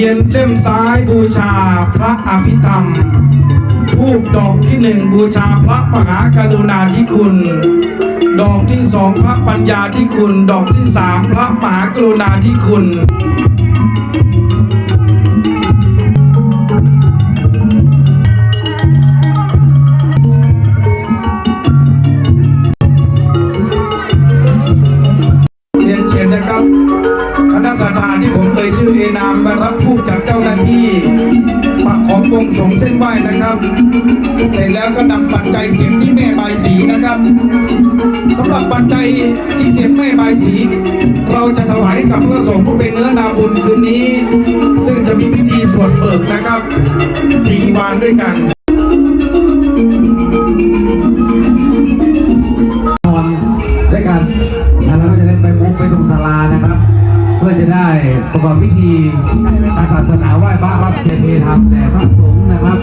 ทียนเล่มซ้ายบูชาพระอภิธรรมทูบดอกที่หนึ่งบูชาพระมหากรุณาธิคุณ ดอกที่สองพระปัญญาธิคุณ ดอกที่สามพระมหากรุณาธิคุณาที่ผมเอ่ยชื่อเอนามมารับผู้จากเจ้าหน้าที่ปักของวงสงเส้นไหว้นะครับ เสร็จแล้วก็นำปัจจัยเสียบที่แม่ใบสีนะครับสำหรับปัจจัยที่เสียบแม่ใบสี เราจะถวายกับพระสงฆ์ผู้เป็นเนื้อนาบุญคืนนี้ ซึ่งจะมีพิธีสวดเบิกนะครับสี่วันด้วยกันนอนด้วยกันแล้วเราจะได้ไปมุกไปตรงศาลานะครับ เพื่อจะได้ประกอบพิธีทางศาสนาไหว้พระรับเสียเทธรรมแด่พระสงฆ์นะครับ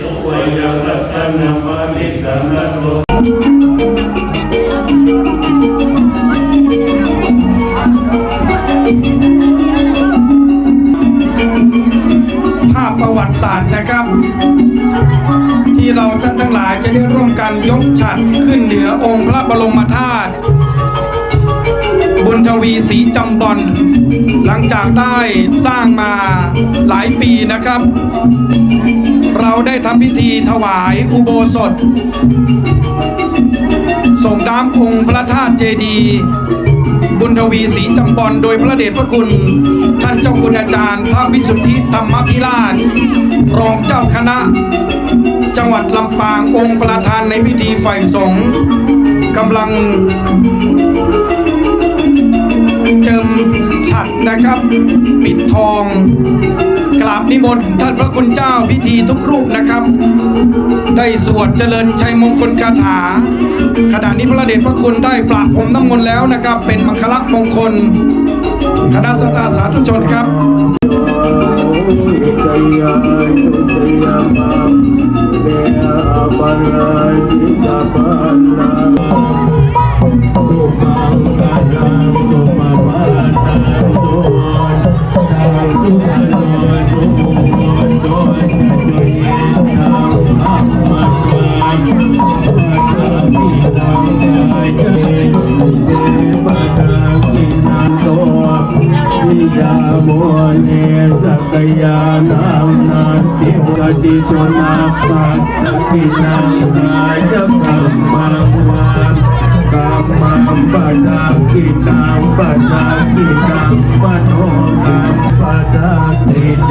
สุวัยรัตนามานิตานัโลภาพประวัติศาสตร์นะครับ ที่เราท่านทั้งหลายจะได้ร่วมกันยกฉัดขึ้นเหนือองค์พระบรมธาตุบุญทวีศรีจำบอนหลังจากได้สร้างมาหลายปีนะครับ ได้ทำพิธีถวายอุโบสถ ส่งน้ำองค์พระธาตุเจดีย์บุญทวีศรีจำบอนโดยพระเดชพระคุณ ท่านเจ้าคุณอาจารย์ พระวิสุทธิธรรมพิราช รองเจ้าคณะ จังหวัดลำปางองค์ประธานในพิธีไฟสงฆ์กำลังเจิมฉัดนะครับ ปิดทอง นิมนต์ท่านพระคุณเจ้าพิธีทุกรูปนะครับ ได้สวดเจริญชัยมงคลคาถา ขณะนี้พระเดชพระคุณได้ปราบผมน้ำมนต์แล้วนะครับ เป็นมังคละมงคลคณะสัตยาสาธุชนครับ ยาโมเนสักยานามนาทิวติโตนาปัตตินังนายกัมมังวานกัมมังปัจจกิตังปัจจกิตังปะโนกัมปัจจติเต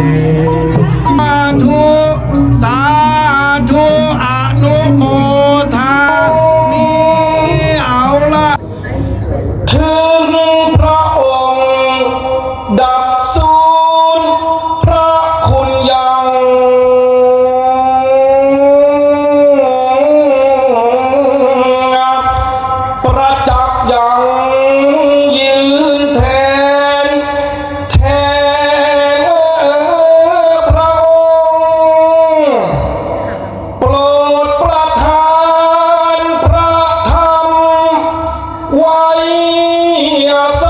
I Yeah.